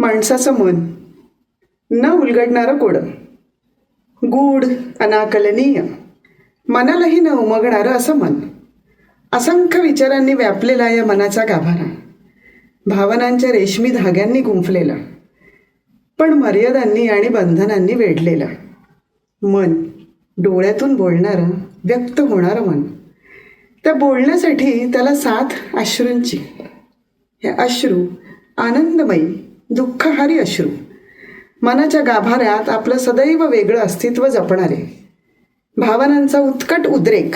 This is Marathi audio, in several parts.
माणसाचं मन. न उलगडणारं कोडं. गूढ अनाकलनीय. मनालाही न उमगणारं असं मन. असंख्य विचारांनी व्यापलेला या मनाचा गाभारा. भावनांच्या रेशमी धाग्यांनी गुंफलेला. पण मर्यादांनी आणि बंधनांनी वेढलेला. मन डोळ्यातून बोलणारं व्यक्त होणारं मन. त्या बोलण्यासाठी त्याला साथ अश्रूंची. हे अश्रू आनंदमयी दुःखहारी अश्रू. मनाच्या गाभाऱ्यात आपलं सदैव वेगळं अस्तित्व जपणारे. भावनांचा उत्कट उद्रेक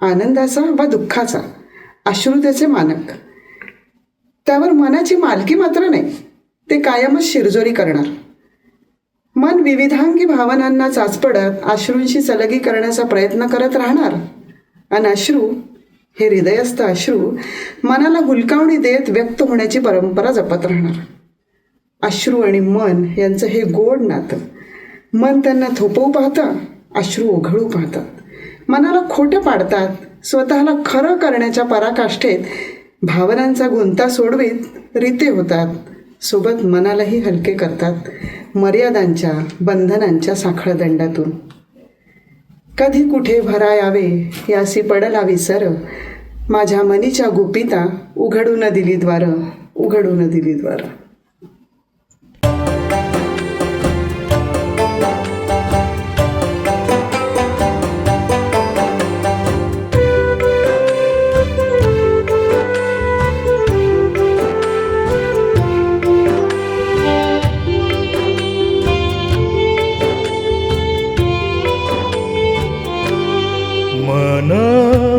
आनंदाचा वा दुःखाचा अश्रुतेचे मानक. त्यावर मनाची मालकी मात्र नाही ते कायमच शिरजोरी करणार. मन विविधांगी भावनांना चाचपडत अश्रूंशी सलगी करण्याचा प्रयत्न करत राहणार. आणि अश्रू हे हृदयस्थ अश्रू मनाला हुलकावणी देत व्यक्त होण्याची परंपरा जपत राहणार. अश्रू आणि मन यांचं हे गोड नातं. मन त्यांना थोपवू पाहतं अश्रू ओघळू पाहतात. मनाला खोटं पाडतात स्वतःला खरं करण्याच्या पराकाष्ठेत भावनांचा गुंता सोडवीत रीते होतात. सोबत मनालाही हलके करतात मर्यादांच्या बंधनांच्या साखळदंडातून. कधी कुठे भरा यावे यासी पडला विसर. माझ्या मनीच्या गुपिता उघडून दिली द्वार उघडू न दिली द्वारं.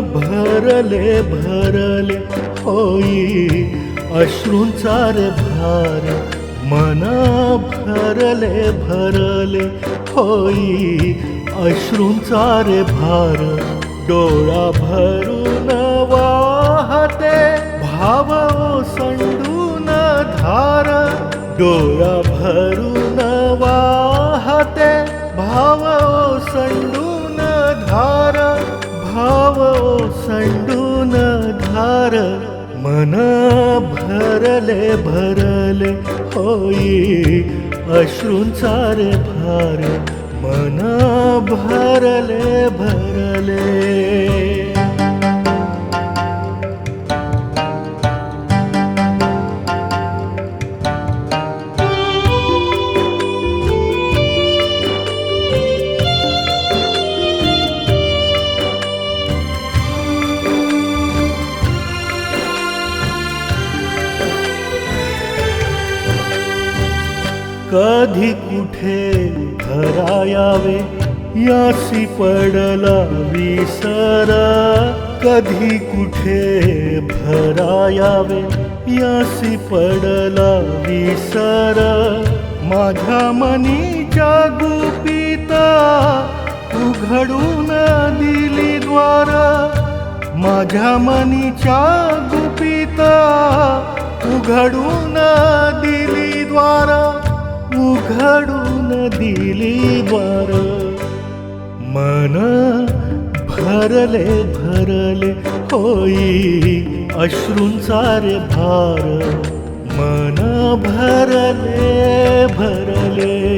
भरले भरले. होई अश्रूंचार रे भार मना भरले भरले. होई अश्रूंचार भार डोळा भरून वाहते. भाव संडून धार डोळा भरून वाहते. भाव संडून मन भरले भरले होई अश्रूंचा रे भार मन भरले भरले. कधी कुठे घरा यावे यासी पडला विसर. कधी कुठे भरायावे? यासी पडला विसर. माझ्या मनीच्या गुपिता उघडून दिली द्वार. माझ्या मनीच्या गुपिता उघडून दिली द्वारा. उघडून दिली बर मन भरले भरले होई अश्रूंचा रे भार. मन भरले भरले.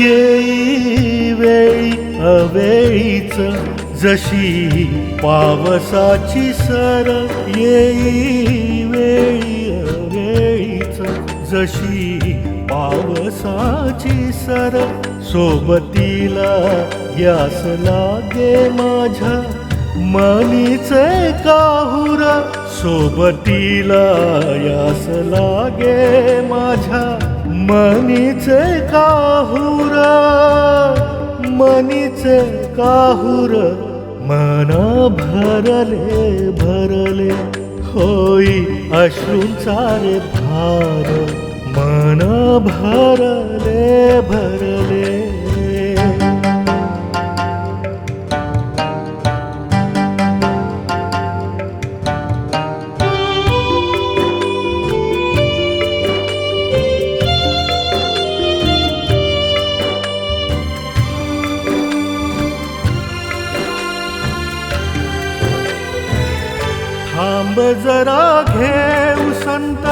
येई वेळी अवेळीच जशी पावसाची सर येई वेळी अवेळीच जशी पावसाची सर सोबतीला यास लागे माझ्या मनीचे काहुर सोबतीला यास लागे माझ्या मनीचे काहुर मनीचे काहुर मन भरले भरले. होई अश्रूंचा रे भार मन भरले भरले. जरा घे संत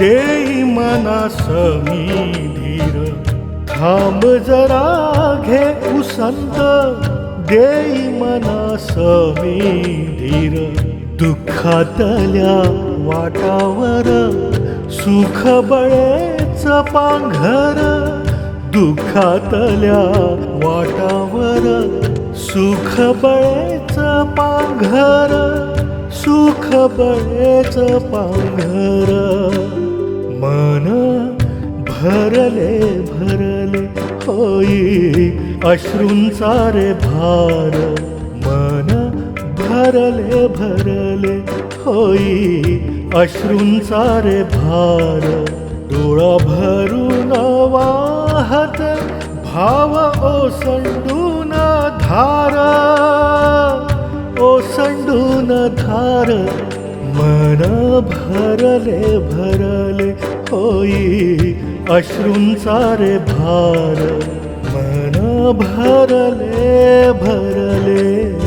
देई मना समी धीर थांब जरा घे उसंत देई मना समी धीर दुःखातल्या वाटावर सुख बळेच पांघर. दुःखातल्या वाटावर सुख बळेच पांघर. सुख बळेच पांघर मन भरले भरले होई अश्रूंचा रे भार. मन भरले भरले होई अश्रूंचा रे भार. डोळा भरून वाहत भाव ओसंडून धार. ओसंडून धार मन भरले भरले होई अश्रूंचा रे भार मन भरले भरले.